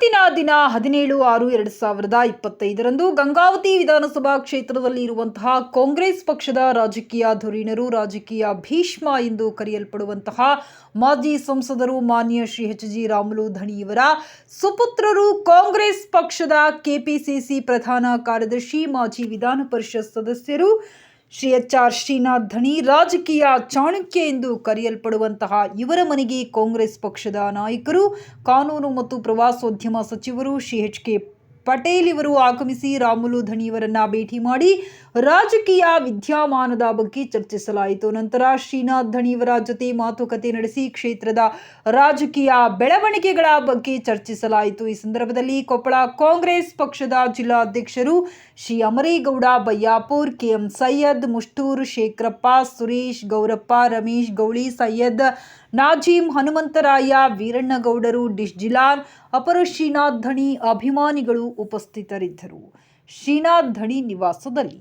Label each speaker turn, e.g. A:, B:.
A: ದಿನ ಹದಿನೇಳು ಆರು ಎರಡು ಸಾವಿರದ ಇಪ್ಪತ್ತೈದರಂದು ಗಂಗಾವತಿ ವಿಧಾನಸಭಾ ಕ್ಷೇತ್ರದಲ್ಲಿ ಇರುವಂತಹ ಕಾಂಗ್ರೆಸ್ ಪಕ್ಷದ ರಾಜಕೀಯ ಧುರೀಣರು ರಾಜಕೀಯ ಭೀಷ್ಮ ಎಂದು ಕರೆಯಲ್ಪಡುವಂತಹ ಮಾಜಿ ಸಂಸದರು ಮಾನ್ಯ ಶ್ರೀ ಎಚ್ ಜಿ ರಾಮುಲು ಧಣಿಯವರ ಸುಪುತ್ರರು ಕಾಂಗ್ರೆಸ್ ಪಕ್ಷದ ಕೆಪಿಸಿಸಿ ಪ್ರಧಾನ ಕಾರ್ಯದರ್ಶಿ ಮಾಜಿ ವಿಧಾನ ಪರಿಷತ್ ಸದಸ್ಯರು ಶ್ರೀ ಎಚ್ ಆರ್ ಶ್ರೀನಾಥ್ ಧಣಿ ರಾಜಕೀಯ ಚಾಣಕ್ಯ ಎಂದು ಕರೆಯಲ್ಪಡುವಂತಹ ಇವರ ಮನೆಗೆ ಕಾಂಗ್ರೆಸ್ ಪಕ್ಷದ ನಾಯಕರು, ಕಾನೂನು ಮತ್ತು ಪ್ರವಾಸೋದ್ಯಮ ಸಚಿವರು ಶ್ರೀ ಎಚ್ ಕೆ ಪಟೇಲ್ ಇವರು ಆಗಮಿಸಿ ರಾಮುಲು ಧಣಿಯವರನ್ನ ಭೇಟಿ ಮಾಡಿ ರಾಜಕೀಯ ವಿದ್ಯಮಾನದ ಬಗ್ಗೆ ಚರ್ಚಿಸಲಾಯಿತು. ನಂತರ ಶ್ರೀನಾಥ್ ಧಣಿಯವರ ಜೊತೆ ಮಾತುಕತೆ ನಡೆಸಿ ಕ್ಷೇತ್ರದ ರಾಜಕೀಯ ಬೆಳವಣಿಗೆಗಳ ಬಗ್ಗೆ ಚರ್ಚಿಸಲಾಯಿತು. ಈ ಸಂದರ್ಭದಲ್ಲಿ ಕೊಪ್ಪಳ ಕಾಂಗ್ರೆಸ್ ಪಕ್ಷದ ಜಿಲ್ಲಾಧ್ಯಕ್ಷರು ಶ್ರೀ ಅಮರೇಗೌಡ ಬಯ್ಯಾಪುರ್ ಕೆಎಂ ಸೈಯದ್, ಮುಷ್ಟೂರ್ ಶೇಖರಪ್ಪ, ಸುರೇಶ್ ಗೌರಪ್ಪ, ರಮೇಶ್ ಗೌಳಿ, ಸೈಯದ್ ನಾಜೀಂ ಹನುಮಂತರಾಯ, ವೀರಣ್ಣಗೌಡರು ಡಿಶ್ ಜಿಲಾನ್ ಅಪರ ಶ್ರೀನಾಥ್ ಧಣಿ, ಅಭಿಮಾನಿಗಳು ಉಪಸ್ಥಿತರಿದ್ದರು. ಶ್ರೀನಾಥ್ ಧಣಿ ನಿವಾಸದಲ್ಲಿ